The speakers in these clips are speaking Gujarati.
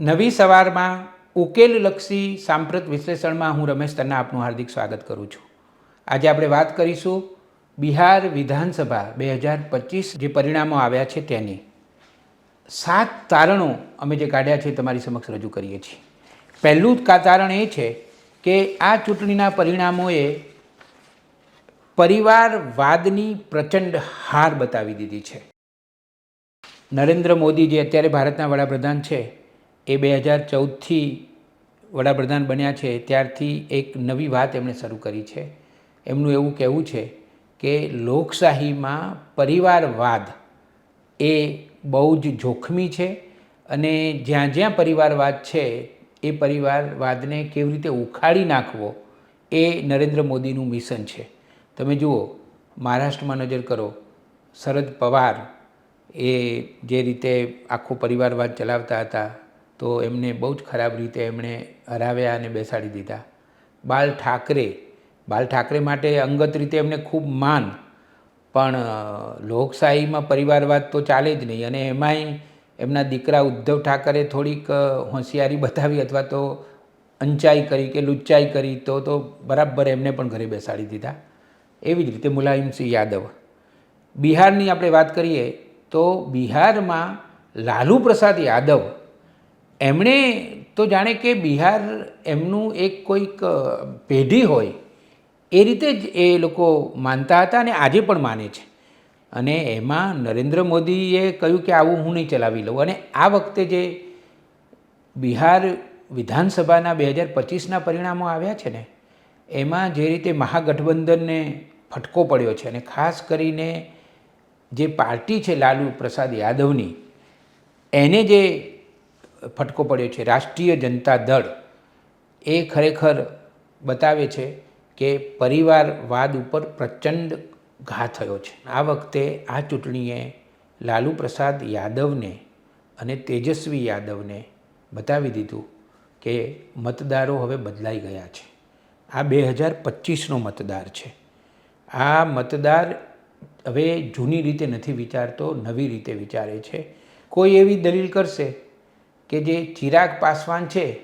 નવી સવારમાં ઉકેલલક્ષી સાંપ્રત વિશ્લેષણમાં હું રમેશ તન્ના આપનું હાર્દિક સ્વાગત કરું છું. આજે આપણે વાત કરીશું બિહાર વિધાનસભા બે હજાર પચીસ જે પરિણામો આવ્યા છે તેની. સાત તારણો અમે જે કાઢ્યા છે તમારી સમક્ષ રજૂ કરીએ છીએ. પહેલું જ તારણ એ છે કે આ ચૂંટણીના પરિણામોએ પરિવારવાદની પ્રચંડ હાર બતાવી દીધી છે. નરેન્દ્ર મોદી જે અત્યારે ભારતના વડાપ્રધાન છે એ બે હજાર ચૌદથી વડાપ્રધાન બન્યા છે, ત્યારથી એક નવી વાત એમણે શરૂ કરી છે. એમનું એવું કહેવું છે કે લોકશાહીમાં પરિવારવાદ એ બહુ જ જોખમી છે અને જ્યાં જ્યાં પરિવારવાદ છે, એ પરિવારવાદને કેવી રીતે ઉખાડી નાખવો એ નરેન્દ્ર મોદીનું મિશન છે. તમે જુઓ, મહારાષ્ટ્રમાં નજર કરો, શરદ પવાર એ જે રીતે આખો પરિવારવાદ ચલાવતા હતા તો એમને બહુ જ ખરાબ રીતે એમણે હરાવ્યા અને બેસાડી દીધા. બાલ ઠાકરે બાલ ઠાકરે માટે અંગત રીતે એમને ખૂબ માન, પણ લોકશાહીમાં પરિવારવાદ તો ચાલે જ નહીં. અને એમાંય એમના દીકરા ઉદ્ધવ ઠાકરે થોડીક હોશિયારી બતાવી અથવા તો અંચાઈ કરી કે લુચ્ચાઈ કરી તો તો બરાબર એમને પણ ઘરે બેસાડી દીધા. એવી જ રીતે મુલાયમસિંહ યાદવ. બિહારની આપણે વાત કરીએ તો બિહારમાં લાલુ પ્રસાદ યાદવ એમણે તો જાણે કે બિહાર એમનું એક કોઈક પેઢી હોય, એ રીતે જ એ લોકો માનતા હતા અને આજે પણ માને છે. અને એમાં નરેન્દ્ર મોદીએ કહ્યું કે આવું હું નહીં ચલાવી લઉં. અને આ વખતે જે બિહાર વિધાનસભાના બે હજાર પચીસના પરિણામો આવ્યા છે ને, એમાં જે રીતે મહાગઠબંધનને ફટકો પડ્યો છે અને ખાસ કરીને જે પાર્ટી છે લાલુ પ્રસાદ યાદવની, એને જે ફટકો પડ્યો છે. રાષ્ટ્રીય જનતા દળ એ ખરેખર બતાવે છે કે પરિવારવાદ ઉપર પ્રચંડ ઘા થયો છે. આ વખતે આ ચૂંટણીએ લાલુ પ્રસાદ યાદવને અને તેજસ્વી યાદવને બતાવી દીધું કે મતદારો હવે બદલાઈ ગયા છે. આ બે હજાર પચીસનો મતદાર છે. આ મતદાર હવે જૂની રીતે નથી વિચારતો, નવી રીતે વિચારે છે. કોઈ એવી દલીલ કરશે? કે જે ચિરાગ પાસવાન છે,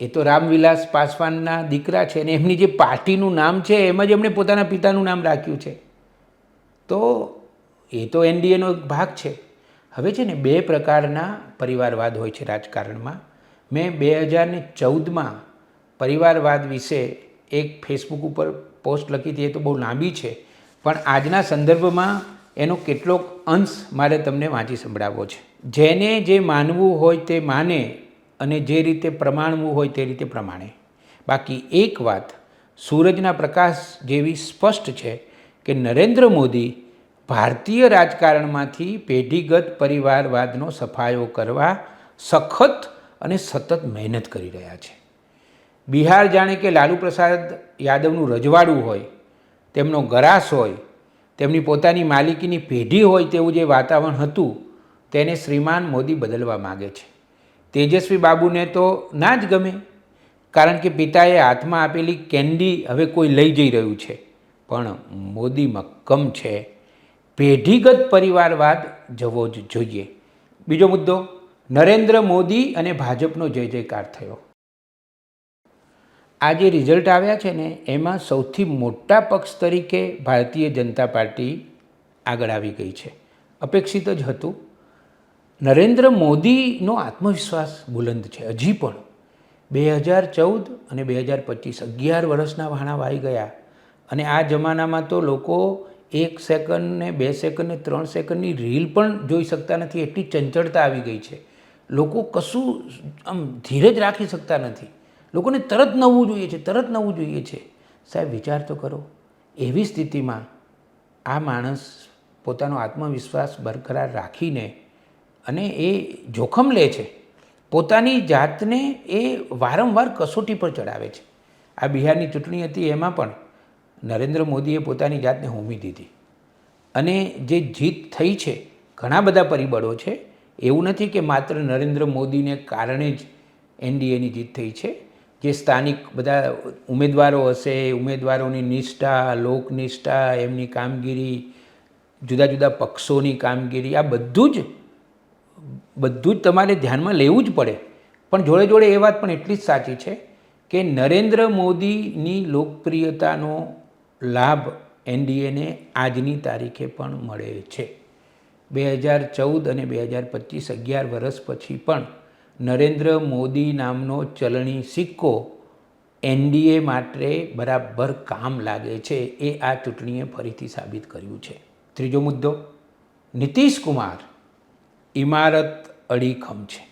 એ તો રામવિલાસ પાસવાનના દીકરા છે અને એમની જે પાર્ટીનું નામ છે, એમાં જ એમણે પોતાના પિતાનું નામ રાખ્યું છે. તો એ તો એનડીએનો એક ભાગ છે. હવે છે ને બે પ્રકારના પરિવારવાદ હોય છે રાજકારણમાં. મેં બે હજાર ને ચૌદમાં પરિવારવાદ વિશે એક ફેસબુક ઉપર પોસ્ટ લખી હતી, એ તો બહુ લાંબી છે. પણ આજના સંદર્ભમાં એનો કેટલોક અંશ મારે તમને વાંચી સંભળાવવો છે. જેને જે માનવું હોય તે માને અને જે રીતે પ્રમાણવું હોય તે રીતે પ્રમાણે. બાકી એક વાત સૂરજના પ્રકાશ જેવી સ્પષ્ટ છે કે નરેન્દ્ર મોદી ભારતીય રાજકારણમાંથી પેઢીગત પરિવારવાદનો સફાયો કરવા સખત અને સતત મહેનત કરી રહ્યા છે. બિહાર જાણે કે લાલુ પ્રસાદ યાદવનું રજવાડું હોય, તેમનો ગરાસ હોય, તેમની પોતાની માલિકીની પેઢી હોય તેવું જે વાતાવરણ હતું તેને શ્રીમાન મોદી બદલવા માગે છે. તેજસ્વી બાબુને તો ના જ ગમે, કારણ કે પિતાએ હાથમાં આપેલી કેન્ડી હવે કોઈ લઈ જઈ રહ્યું છે. પણ મોદી મક્કમ છે. પેઢીગત પરિવારવાદ જવો જ જોઈએ. બીજો મુદ્દો, નરેન્દ્ર મોદી અને ભાજપનો જય જયકાર થયો. આ જે રિઝલ્ટ આવ્યા છે ને, એમાં સૌથી મોટા પક્ષ તરીકે ભારતીય જનતા પાર્ટી આગળ આવી ગઈ છે. અપેક્ષિત જ હતું નરેન્દ્ર મોદીનો આત્મવિશ્વાસ બુલંદ છે. હજી પણ બે હજાર ચૌદ અને બે હજાર પચીસ અગિયાર વર્ષના વાણા વાઈ ગયા અને આ જમાનામાં તો લોકો એક સેકન્ડ ને બે સેકન્ડ ને ત્રણ સેકન્ડની રીલ પણ જોઈ શકતા નથી. એટલી ચંચળતા આવી ગઈ છે. લોકો કશું આમ ધીરજ રાખી શકતા નથી. લોકોને તરત નવું જોઈએ છે, તરત નવું જોઈએ છે. સાહેબ, વિચાર તો કરો. એવી સ્થિતિમાં આ માણસ પોતાનો આત્મવિશ્વાસ બરકરાર રાખીને અને એ જોખમ લે છે, પોતાની જાતને એ વારંવાર કસોટી પર ચડાવે છે. આ બિહારની ચૂંટણી હતી, એમાં પણ નરેન્દ્ર મોદીએ પોતાની જાતને હોમી દીધી. અને જે જીત થઈ છે, ઘણા બધા પરિબળો છે, એવું નથી કે માત્ર નરેન્દ્ર મોદીને કારણે જ એનડીએની જીત થઈ છે, જે સ્થાનિક બધા ઉમેદવારો હશે, ઉમેદવારોની નિષ્ઠા, લોકનિષ્ઠા, એમની કામગીરી, જુદા જુદા પક્ષોની કામગીરી, આ બધું જ બધું જ તમારે ધ્યાનમાં લેવું જ પડે. પણ જોડે જોડે એ વાત પણ એટલી જ સાચી છે કે નરેન્દ્ર મોદીની લોકપ્રિયતાનો લાભ એનડીએને આજની તારીખે પણ મળે છે. બે હજાર ચૌદ અને બે હજાર પચીસ અગિયાર વર્ષ પછી પણ નરેન્દ્ર મોદી નામનો ચલણી સિક્કો એનડીએ માટે બરાબર કામ લાગે છે એ આ ચૂંટણીએ ફરીથી સાબિત કર્યું છે. ત્રીજો મુદ્દો, નીતિશ કુમાર, ઇમારત અડીખમ છે.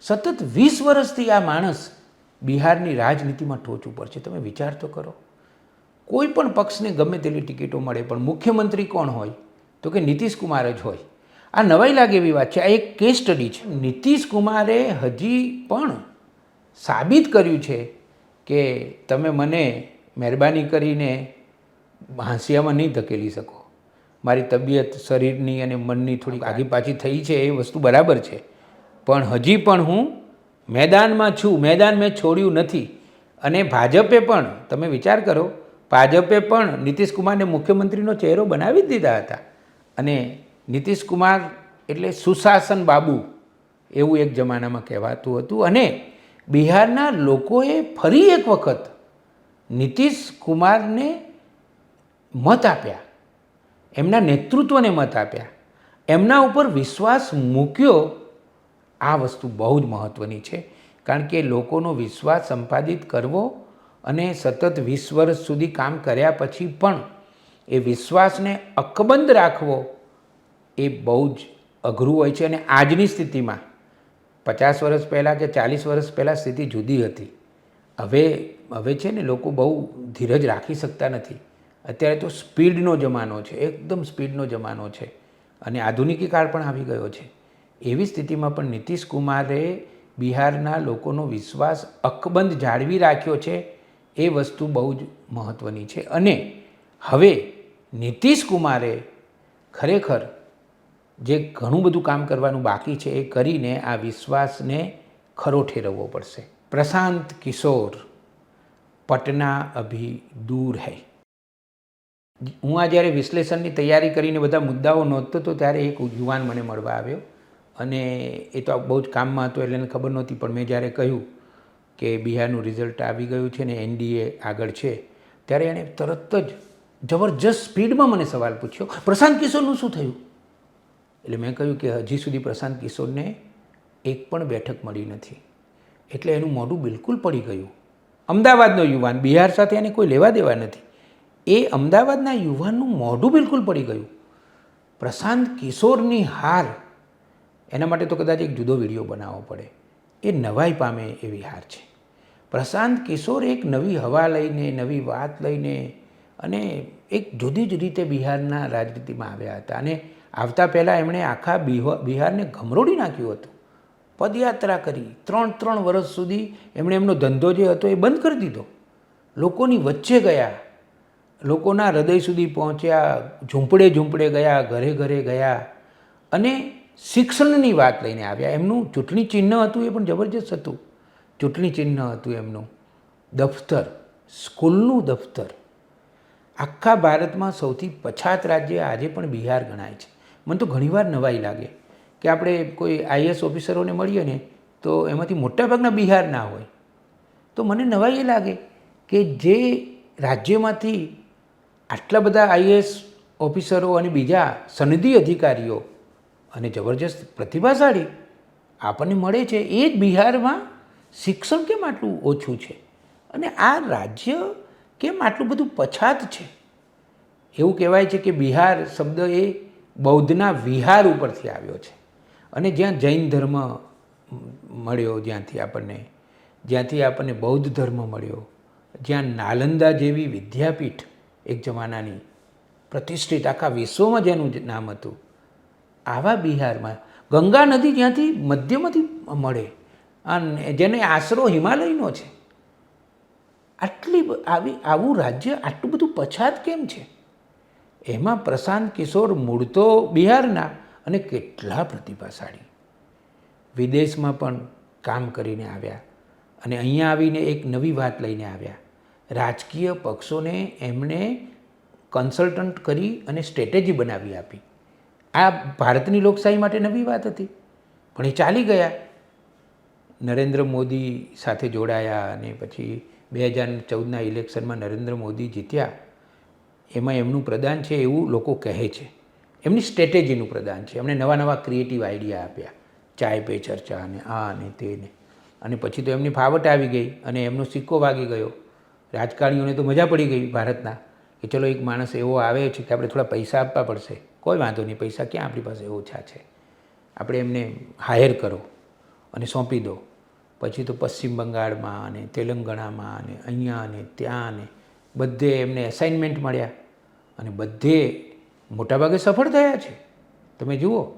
સતત વીસ વર્ષથી આ માણસ બિહારની રાજનીતિમાં ટોચ ઉપર છે. તમે વિચાર તો કરો. કોઈ પણ પક્ષને ગમે તેટલી ટિકિટો મળે, પણ મુખ્યમંત્રી કોણ હોય? તો કે નીતિશ કુમાર જ હોય. આ નવાઈ લાગે એવી વાત છે. આ એક કેસ સ્ટડી છે. નીતિશ કુમારે હજી પણ સાબિત કર્યું છે કે તમે મને મહેરબાની કરીને હાંસિયામાં નહીં ધકેલી શકો. મારી તબિયત, શરીરની અને મનની થોડીક આગી પાછી થઈ છે, એ વસ્તુ બરાબર છે. પણ હજી પણ હું મેદાનમાં છું, મેદાન મેં છોડ્યું નથી. અને ભાજપે પણ, તમે વિચાર કરો, ભાજપે પણ નીતિશ કુમારને મુખ્યમંત્રીનો ચહેરો બનાવી દીધા હતા. અને નીતિશ કુમાર એટલે સુશાસન બાબુ એવું એક જમાનામાં કહેવાતું હતું. અને બિહારના લોકોએ ફરી એક વખત નીતિશ કુમારને મત આપ્યા. એમના નેતૃત્વને મત આપ્યા. એમના ઉપર વિશ્વાસ મૂક્યો, આ વસ્તુ બહુ જ મહત્ત્વની છે. કારણ કે લોકોનો વિશ્વાસ સંપાદિત કરવો અને સતત વીસ વર્ષ સુધી કામ કર્યા પછી પણ એ વિશ્વાસને અકબંધ રાખવો એ બહુ જ અઘરું હોય છે અને આજની સ્થિતિમાં પચાસ વર્ષ પહેલાં કે ચાલીસ વર્ષ પહેલાં સ્થિતિ જુદી હતી. હવે હવે છે ને લોકો બહુ ધીરજ રાખી શકતા નથી. અત્યારે તો સ્પીડનો જમાનો છે, એકદમ સ્પીડનો જમાનો છે અને આધુનિકીકાળ પણ આવી ગયો છે. એવી સ્થિતિમાં પણ નીતિશ કુમારે બિહારના લોકોનો વિશ્વાસ અકબંધ જાળવી રાખ્યો છે, એ વસ્તુ બહુ જ મહત્ત્વની છે. અને હવે નીતિશ કુમારે ખરેખર જે ઘણું બધું કામ કરવાનું બાકી છે, એ કરીને આ વિશ્વાસને ખરો ઠેરવવો પડશે. પ્રશાંત કિશોર, પટના અભી દૂર હૈ. હું આ જ્યારે વિશ્લેષણની તૈયારી કરીને બધા મુદ્દાઓ નોંધતો હતો, ત્યારે એક યુવાન મને મળવા આવ્યો. અને એ તો બહુ જ કામમાં હતો, એટલે એને ખબર નહોતી, પણ મેં જ્યારે કહ્યું કે બિહારનું રિઝલ્ટ આવી ગયું છે ને એનડીએ આગળ છે, ત્યારે એણે તરત જ જબરજસ્ત સ્પીડમાં મને સવાલ પૂછ્યો, પ્રશાંત કિશોરનું શું થયું? એટલે મેં કહ્યું કે હજી સુધી પ્રશાંત કિશોરને એક પણ બેઠક મળી નથી. એટલે એનું મોઢું બિલકુલ પડી ગયું. અમદાવાદનો યુવાન બિહાર સાથે એને કોઈ લેવા દેવા નથી. એ અમદાવાદના યુવાનનું મોઢું બિલકુલ પડી ગયું. પ્રશાંત કિશોરની હાર. એના માટે તો કદાચ એક જુદો વીડિયો બનાવવો પડે. એ નવાઈ પામે એવી હાર છે. પ્રશાંત કિશોર એક નવી હવા લઈને, નવી વાત લઈને અને એક જુદી જ રીતે બિહારના રાજનીતિમાં આવ્યા હતા. અને આવતા પહેલાં એમણે આખા બિહારને ગમરોડી નાખ્યું હતું. પદયાત્રા કરી. ત્રણ ત્રણ વર્ષ સુધી એમણે એમનો ધંધો જે હતો એ બંધ કરી દીધો. લોકોની વચ્ચે ગયા. લોકોના હૃદય સુધી પહોંચ્યા, ઝૂંપડે ઝૂંપડે ગયા, ઘરે ઘરે ગયા અને શિક્ષણની વાત લઈને આવ્યા. એમનું ચૂંટણી ચિહ્ન હતું એ પણ જબરજસ્ત હતું. ચૂંટણી ચિહ્ન હતું એમનું. દફતર, સ્કૂલનું દફતર. આખા ભારતમાં સૌથી પછાત રાજ્ય આજે પણ બિહાર ગણાય છે. મને તો ઘણીવાર નવાઈ લાગે કે આપણે કોઈ આઈએસ ઓફિસરોને મળીએ ને તો એમાંથી મોટાભાગના બિહારના હોય. તો મને નવાઈ એ લાગે કે જે રાજ્યમાંથી આટલા બધા આઈએએસ ઓફિસરો અને બીજા સનદી અધિકારીઓ અને જબરજસ્ત પ્રતિભાશાળી આપણને મળે છે એ જ બિહારમાં શિક્ષણ કેમ આટલું ઓછું છે? અને આ રાજ્ય કેમ આટલું બધું પછાત છે? એવું કહેવાય છે કે બિહાર શબ્દ એ બૌદ્ધના વિહાર ઉપરથી આવ્યો છે. અને જ્યાં જૈન ધર્મ મળ્યો, જ્યાંથી આપણને જ્યાંથી આપણને બૌદ્ધ ધર્મ મળ્યો, જ્યાં નાલંદા જેવી વિદ્યાપીઠ એક જમાનાની પ્રતિષ્ઠિત આખા વિશ્વમાં જેનું નામ હતું. આવા બિહારમાં ગંગા નદી જ્યાંથી મધ્યમાંથી મળે અને જેને આશરો હિમાલયનો છે. આટલી આવી, આવું રાજ્ય આટલું બધું પછાત કેમ છે? એમાં પ્રશાંત કિશોર મૂળ તો બિહારના અને કેટલા પ્રતિભાશાળી. વિદેશમાં પણ કામ કરીને આવ્યા અને અહીંયા આવીને એક નવી વાત લઈને આવ્યા. રાજકીય પક્ષોને એમણે કન્સલ્ટન્ટ કરી અને સ્ટ્રેટેજી બનાવી આપી. આ ભારતની લોકશાહી માટે નવી વાત હતી, પણ એ ચાલી ગયા. નરેન્દ્ર મોદી સાથે જોડાયા અને પછી બે હજાર ચૌદના ઇલેક્શનમાં નરેન્દ્ર મોદી જીત્યા. એમાં એમનું પ્રદાન છે એવું લોકો કહે છે. એમની સ્ટ્રેટેજીનું પ્રદાન છે. એમણે નવા નવા ક્રિએટિવ આઈડિયા આપ્યા. ચાય પે ચર્ચા અને આ અને તે ને. અને પછી તો એમની ફાવટ આવી ગઈ અને એમનો સિક્કો વાગી ગયો. રાજકારણીઓને તો મજા પડી ગઈ ભારતના, કે ચલો એક માણસ એવો આવે છે કે આપણે થોડા પૈસા આપવા પડશે. કોઈ વાંધો નહીં, પૈસા ક્યાં આપણી પાસે ઓછા છે. આપણે એમને હાયર કરો અને સોંપી દો. પછી તો પશ્ચિમ બંગાળમાં અને તેલંગાણામાં અને અહીંયા અને ત્યાં અને બધે એમને એસાઇનમેન્ટ મળ્યા. અને બધે મોટાભાગે સફળ થયા છે. તમે જુઓ,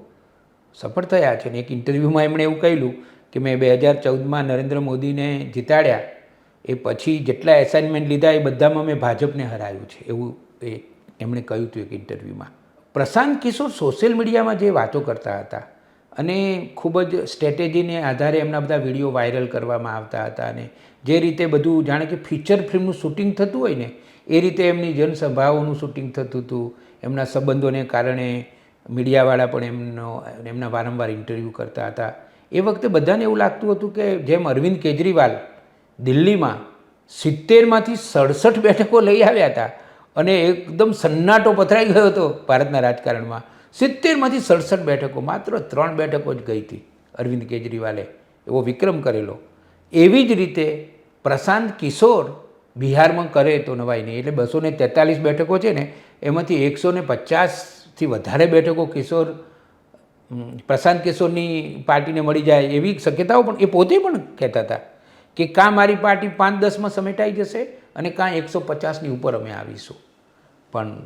સફળ થયા છે. અને એક ઇન્ટરવ્યૂમાં એમણે એવું કહેલું કે મેં બે હજાર ચૌદમાં નરેન્દ્ર મોદીને જીતાડ્યા. એ પછી જેટલા એસાઇનમેન્ટ લીધા એ બધામાં મેં ભાજપને હરાયું છે. એવું એ એમણે કહ્યું હતું એક ઇન્ટરવ્યૂમાં પ્રશાંત કિશોર સોશિયલ મીડિયામાં જે વાતો કરતા હતા અને ખૂબ જ સ્ટ્રેટેજીને આધારે એમના બધા વીડિયો વાયરલ કરવામાં આવતા હતા અને જે રીતે બધું જાણે કે ફીચર ફિલ્મનું શૂટિંગ થતું હોય ને, એ રીતે એમની જનસભાઓનું શૂટિંગ થતું હતું. એમના સંબંધોને કારણે મીડિયાવાળા પણ એમનો, એમના વારંવાર ઇન્ટરવ્યૂ કરતા હતા. એ વખતે બધાને એવું લાગતું હતું કે જેમ અરવિંદ કેજરીવાલ દિલ્હીમાં સિત્તેરમાંથી સડસઠ બેઠકો લઈ આવ્યા હતા અને એકદમ સન્નાટો પથરાઈ ગયો હતો ભારતના રાજકારણમાં. સિત્તેરમાંથી સડસઠ બેઠકો, માત્ર ત્રણ બેઠકો જ ગઈ હતી અરવિંદ કેજરીવાલે, એવો વિક્રમ કરેલો. એવી જ રીતે પ્રશાંત કિશોર બિહારમાં કરે તો નવાઈ નહીં, એટલે બસો ને તેતાલીસ બેઠકો છે ને, એમાંથી એકસો ને પચાસથી વધારે બેઠકો કિશોર પ્રશાંત કિશોરની પાર્ટીને મળી જાય એવી શક્યતાઓ પણ એ પોતે પણ કહેતા હતા. કે કાં મારી પાર્ટી પાંચ દસમાં સમેટાઈ જશે અને કાં એકસો પચાસની ઉપર અમે આવીશું. પણ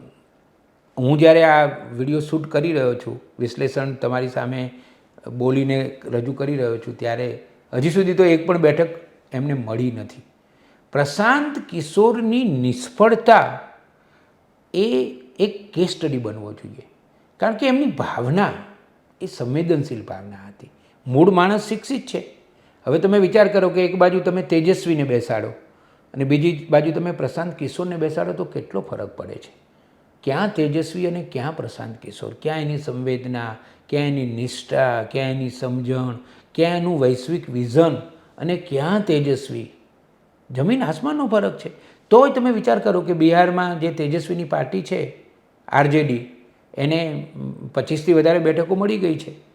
હું જ્યારે આ વીડિયો શૂટ કરી રહ્યો છું, વિશ્લેષણ તમારી સામે બોલીને રજૂ કરી રહ્યો છું, ત્યારે હજી સુધી તો એક પણ બેઠક એમને મળી નથી. પ્રશાંત કિશોરની નિષ્ફળતા એ એક કેસ સ્ટડી બનવો જોઈએ. કારણ કે એમની ભાવના એ સંવેદનશીલ ભાવના હતી. મૂળ માણસ શિક્ષિત છે. હવે તમે વિચાર કરો કે એક બાજુ તમે તેજસ્વીને બેસાડો અને બીજી બાજુ તમે પ્રશાંત કિશોરને બેસાડો તો કેટલો ફરક પડે છે. ક્યાં તેજસ્વી અને ક્યાં પ્રશાંત કિશોર? ક્યાં એની સંવેદના, ક્યાં એની નિષ્ઠા, ક્યાં એની સમજણ, ક્યાં એનું વૈશ્વિક વિઝન અને ક્યાં તેજસ્વી? જમીન આસમાનનો ફરક છે. તોય તમે વિચાર કરો કે બિહારમાં જે તેજસ્વીની પાર્ટી છે, આરજેડી, એને પચીસથી વધારે બેઠકો મળી ગઈ છે.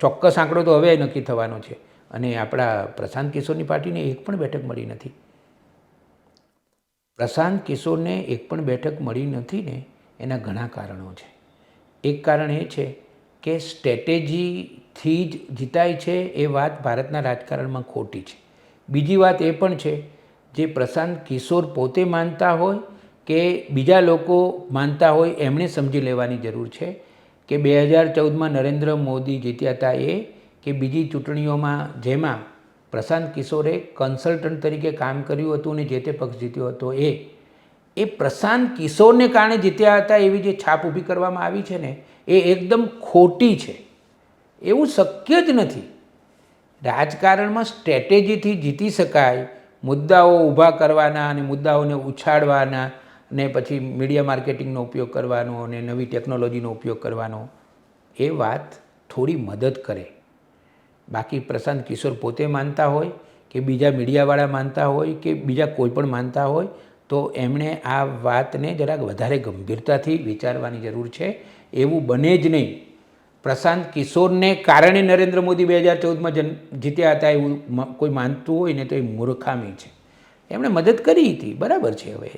ચોક્કસ આંકડો તો હવે નક્કી થવાનો છે. અને આપણા પ્રશાંત કિશોરની પાર્ટીને એક પણ બેઠક મળી નથી. પ્રશાંત કિશોરને એક પણ બેઠક મળી નથી ને એના ઘણા કારણો છે. એક કારણ એ છે કે સ્ટ્રેટેજીથી જ જીતાય છે એ વાત ભારતના રાજકારણમાં ખોટી છે. બીજી વાત એ પણ છે જે પ્રશાંત કિશોર પોતે માનતા હોય કે બીજા લોકો માનતા હોય એમણે સમજી લેવાની જરૂર છે કે બે હજાર ચૌદમાં નરેન્દ્ર મોદી જીત્યા હતા એ કે બીજી ચૂંટણીઓમાં જેમાં પ્રશાંત કિશોરે કન્સલ્ટન્ટ તરીકે કામ કર્યું હતું અને જે તે પક્ષ જીત્યો હતો એ. એ પ્રશાંત કિશોરને કારણે જીત્યા હતા એવી જે છાપ ઊભી કરવામાં આવી છે ને, એ એકદમ ખોટી છે. એવું શક્ય જ નથી. રાજકારણમાં સ્ટ્રેટેજીથી જીતી શકાય, મુદ્દાઓ ઊભા કરવાના અને મુદ્દાઓને ઉછાળવાના ને પછી મીડિયા માર્કેટિંગનો ઉપયોગ કરવાનો અને નવી ટેકનોલોજીનો ઉપયોગ કરવાનો, એ વાત થોડી મદદ કરે. બાકી પ્રશાંત કિશોર પોતે માનતા હોય કે બીજા મીડિયાવાળા માનતા હોય કે બીજા કોઈ પણ માનતા હોય, તો એમણે આ વાતને જરાક વધારે ગંભીરતાથી વિચારવાની જરૂર છે. એવું બને જ નહીં. પ્રશાંત કિશોરને કારણે નરેન્દ્ર મોદી બે હજાર ચૌદમાં જન, જીત્યા હતા એવું કોઈ માનતું હોય ને તો એ મૂર્ખામી છે. એમણે મદદ કરી હતી. બરાબર છે હવે.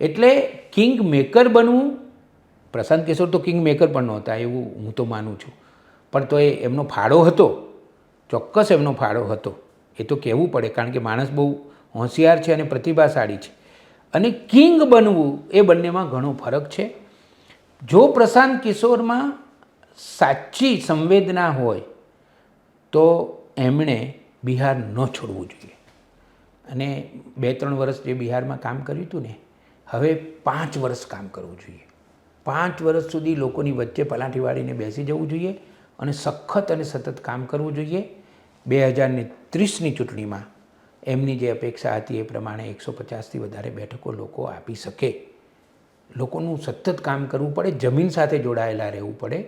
એટલે કિંગ મેકર બનવું, પ્રશાંત કિશોર તો કિંગ મેકર પણ નહોતા, એવું હું તો માનું છું. પણ તો એ એમનો ફાળો હતો, ચોક્કસ એમનો ફાળો હતો. એ તો કહેવું પડે, કારણ કે માણસ બહુ હોશિયાર છે અને પ્રતિભાશાળી છે. અને કિંગ બનવું એ બંનેમાં ઘણો ફરક છે. જો પ્રશાંત કિશોરમાં સાચી સંવેદના હોય, તો એમણે બિહાર ન છોડવું જોઈએ. અને બે ત્રણ વર્ષ જે બિહારમાં કામ કર્યું હતું ને હવે પાંચ વર્ષ કામ કરવું જોઈએ. પાંચ વર્ષ સુધી લોકોની વચ્ચે પલાઠી વાળીને બેસી જવું જોઈએ અને સખત અને સતત કામ કરવું જોઈએ. બે હજારને ત્રીસની ચૂંટણીમાં એમની જે અપેક્ષા હતી એ પ્રમાણે એકસો પચાસથી વધારે બેઠકો લોકો આપી શકે. લોકોનું સતત કામ કરવું પડે, જમીન સાથે જોડાયેલા રહેવું પડે.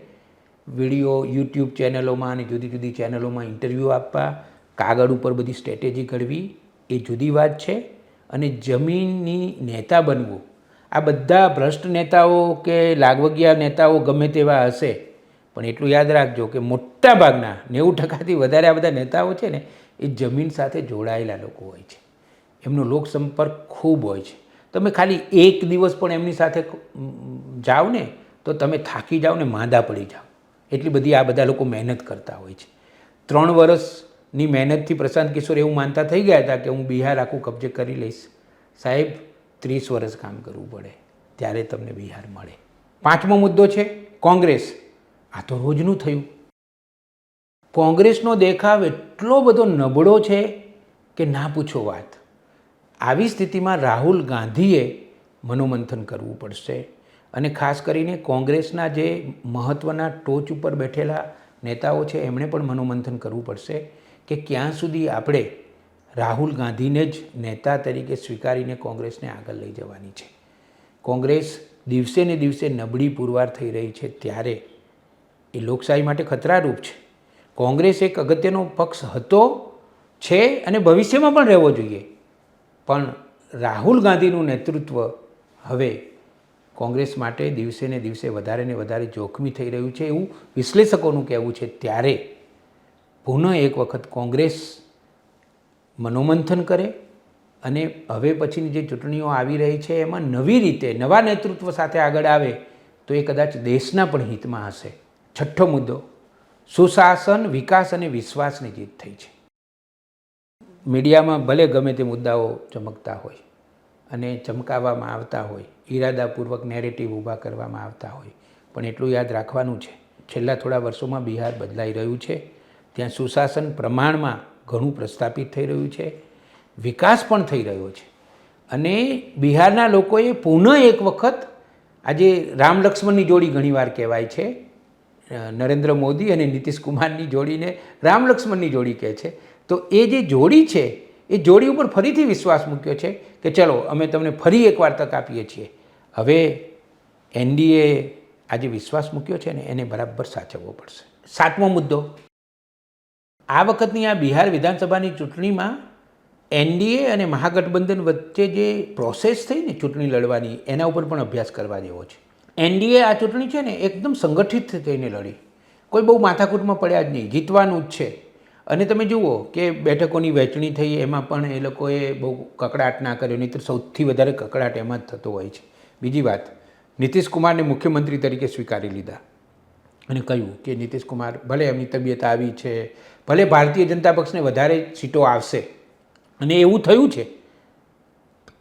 વીડિયો, યુટ્યુબ ચેનલોમાં અને જુદી જુદી ચેનલોમાં ઇન્ટરવ્યૂ આપવા, કાગળ ઉપર બધી સ્ટ્રેટેજી ઘડવી, એ જુદી વાત છે. અને જમીનની નેતા બનવું. આ બધા ભ્રષ્ટ નેતાઓ કે લાગવગિયા નેતાઓ ગમે તેવા હશે, પણ એટલું યાદ રાખજો કે મોટા ભાગના નેવું ટકાથી વધારે આ બધા નેતાઓ છે ને, એ જમીન સાથે જોડાયેલા લોકો હોય છે. એમનો લોકસંપર્ક ખૂબ હોય છે. તમે ખાલી એક દિવસ પણ એમની સાથે જાઓ ને, તો તમે થાકી જાઓ ને માંદા પડી જાઓ. એટલી બધી આ બધા લોકો મહેનત કરતા હોય છે. ત્રણ વર્ષની મહેનતથી પ્રશાંત કિશોર એવું માનતા થઈ ગયા હતા કે હું બિહાર આખું કબજે કરી લઈશ. સાહેબ, ત્રીસ વર્ષ કામ કરવું પડે. ત્યારે તમને બિહાર મળે. પાંચમો મુદ્દો છે કોંગ્રેસ. આ તો રોજનું થયું. કોંગ્રેસનો દેખાવ એટલો બધો નબળો છે કે ના પૂછો વાત. આવી સ્થિતિમાં રાહુલ ગાંધીએ મનોમંથન કરવું પડશે. અને ખાસ કરીને કોંગ્રેસના જે મહત્ત્વના ટોચ ઉપર બેઠેલા નેતાઓ છે, એમણે પણ મનોમંથન કરવું પડશે. કે ક્યાં સુધી આપણે રાહુલ ગાંધીને જ નેતા તરીકે સ્વીકારીને કોંગ્રેસને આગળ લઈ જવાની છે. કોંગ્રેસ દિવસે ને દિવસે નબળી પુરવાર થઈ રહી છે ત્યારે એ લોકશાહી માટે ખતરારૂપ છે. કોંગ્રેસ એક અગત્યનો પક્ષ હતો, છે અને ભવિષ્યમાં પણ રહેવો જોઈએ. પણ રાહુલ ગાંધીનું નેતૃત્વ હવે કોંગ્રેસ માટે દિવસે ને દિવસે વધારે ને વધારે જોખમી થઈ રહ્યું છે એવું વિશ્લેષકોનું કહેવું છે. ત્યારે પુનઃ એક વખત કોંગ્રેસ મનોમંથન કરે અને હવે પછીની જે ચૂંટણીઓ આવી રહી છે, એમાં નવી રીતે નવા નેતૃત્વ સાથે આગળ આવે, તો એ કદાચ દેશના પણ હિતમાં હશે. છઠ્ઠો મુદ્દો, સુશાસન, વિકાસ અને વિશ્વાસની જીત થઈ છે. મીડિયામાં ભલે ગમે તે મુદ્દાઓ ચમકતા હોય અને ચમકાવવામાં આવતા હોય, ઈરાદાપૂર્વક નેરેટિવ ઊભા કરવામાં આવતા હોય, પણ એટલું યાદ રાખવાનું છે. છેલ્લા થોડા વર્ષોમાં બિહાર બદલાઈ રહ્યું છે. ત્યાં સુશાસન પ્રમાણમાં ઘણું પ્રસ્થાપિત થઈ રહ્યું છે, વિકાસ પણ થઈ રહ્યો છે. અને બિહારના લોકોએ પુનઃ એક વખત આજે રામ લક્ષ્મણની જોડી ઘણીવાર કહેવાય છે નરેન્દ્ર મોદી અને નીતિશ કુમારની જોડીને રામ લક્ષ્મણની જોડી કહે છે. તો એ જે જોડી છે, એ જોડી ઉપર ફરીથી વિશ્વાસ મૂક્યો છે કે ચલો, અમે તમને ફરી એકવાર તક આપીએ છીએ. હવે એનડીએ આજે વિશ્વાસ મૂક્યો છે ને, એને બરાબર સાચવવો પડશે. સાતમો મુદ્દો. આ વખતની આ બિહાર વિધાનસભાની ચૂંટણીમાં એનડીએ અને મહાગઠબંધન વચ્ચે જે પ્રોસેસ થઈ ને ચૂંટણી લડવાની, એના ઉપર પણ અભ્યાસ કરવા જેવો છે. એનડીએ આ ચૂંટણી છે ને એકદમ સંગઠિત થઈને લડી. કોઈ બહુ માથાકૂટમાં પડ્યા જ નહીં, જીતવાનું જ છે. અને તમે જુઓ કે બેઠકોની વહેંચણી થઈ, એમાં પણ એ લોકોએ બહુ કકડાટ ના કર્યો નહીં તો સૌથી વધારે કકડાટ એમાં જ થતો હોય છે. બીજી વાત નીતિશ કુમારને મુખ્યમંત્રી તરીકે સ્વીકારી લીધા. અને કહ્યું કે નીતિશ કુમાર ભલે એમની તબિયત આવી છે ભલે ભારતીય જનતા પક્ષને વધારે સીટો આવશે. અને એવું થયું છે.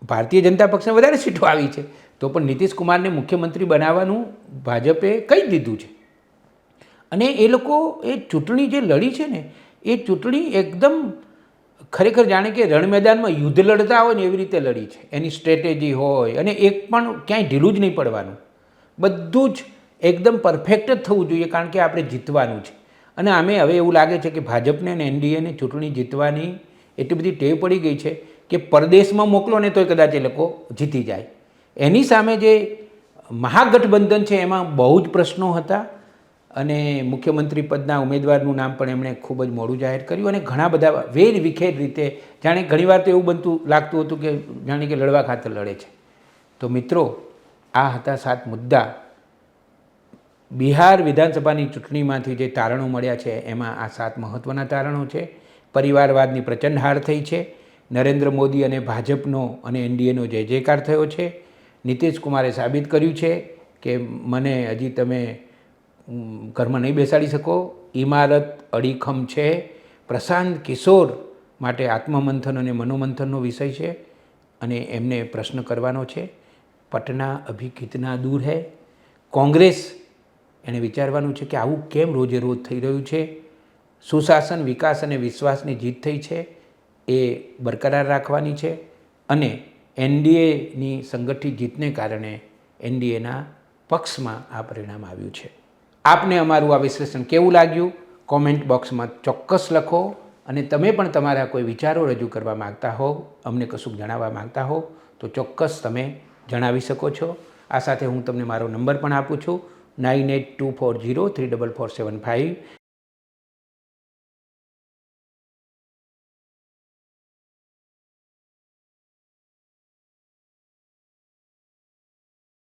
ભારતીય જનતા પક્ષને વધારે સીટો આવી છે. તો પણ નીતિશ કુમારને મુખ્યમંત્રી બનાવવાનું ભાજપે કહી દીધું છે. અને એ લોકો, એ ચૂંટણી જે લડી છે ને, એ ચૂંટણી એકદમ ખરેખર જાણે કે રણ મેદાનમાં યુદ્ધ લડતા હોય ને એવી રીતે લડી છે. એની સ્ટ્રેટેજી હોય અને એક પણ ક્યાંય ઢીલું જ નહીં પડવાનું. બધું જ એકદમ પરફેક્ટ જ થવું જોઈએ કારણ કે આપણે જીતવાનું છે. અને આમે હવે એવું લાગે છે કે ભાજપને અને એનડીએને ચૂંટણી જીતવાની એટલી બધી ટેવ પડી ગઈ છે કે પરદેશમાં મોકલો ને તોય કદાચ એ લોકો જીતી જાય. એની સામે જે મહાગઠબંધન છે એમાં બહુ જ પ્રશ્નો હતા અને મુખ્યમંત્રી પદના ઉમેદવારનું નામ પણ એમણે ખૂબ જ મોડું જાહેર કર્યું અને ઘણા બધા વેર વિખેર રીતે જાણે ઘણીવાર તો એવું બનતું લાગતું હતું કે જાણે કે લડવા ખાતર લડે છે. તો મિત્રો, આ હતા સાત મુદ્દા. બિહાર વિધાનસભાની ચૂંટણીમાંથી જે તારણો મળ્યા છે, એમાં આ સાત મહત્ત્વના તારણો છે. પરિવારવાદની પ્રચંડ હાર થઈ છે. નરેન્દ્ર મોદી અને ભાજપનો અને એનડીએનો જય જયકાર થયો છે. નીતિશ કુમારે સાબિત કર્યું છે કે મને હજી તમે ઘરમાં નહીં બેસાડી શકો. ઇમારત અડીખમ છે. પ્રશાંત કિશોર માટે આત્મમંથન અને મનોમંથનનો વિષય છે અને એમને પ્રશ્ન કરવાનો છે. પટના અભી કિતના દૂર હૈ. કોંગ્રેસ એણે વિચારવાનું છે કે આવું કેમ રોજે રોજ થઈ રહ્યું છે? સુશાસન, વિકાસ અને વિશ્વાસની જીત થઈ છે, એ બરકરાર રાખવાની છે અને એનડીએની સંગઠિત જીતને કારણે એનડીએના પક્ષમાં આ પરિણામ આવ્યું છે. આપને અમારું આ વિશ્લેષણ કેવું લાગ્યું? કોમેન્ટ બોક્સમાં ચોક્કસ લખો અને તમે પણ તમારા કોઈ વિચારો રજૂ કરવા માગતા હો, અમને કશુંક જણાવવા માગતા હો, તો ચોક્કસ તમે જણાવી શકો છો. આ સાથે હું તમને મારો નંબર પણ આપું છું. nine eight two four zero three double four seven five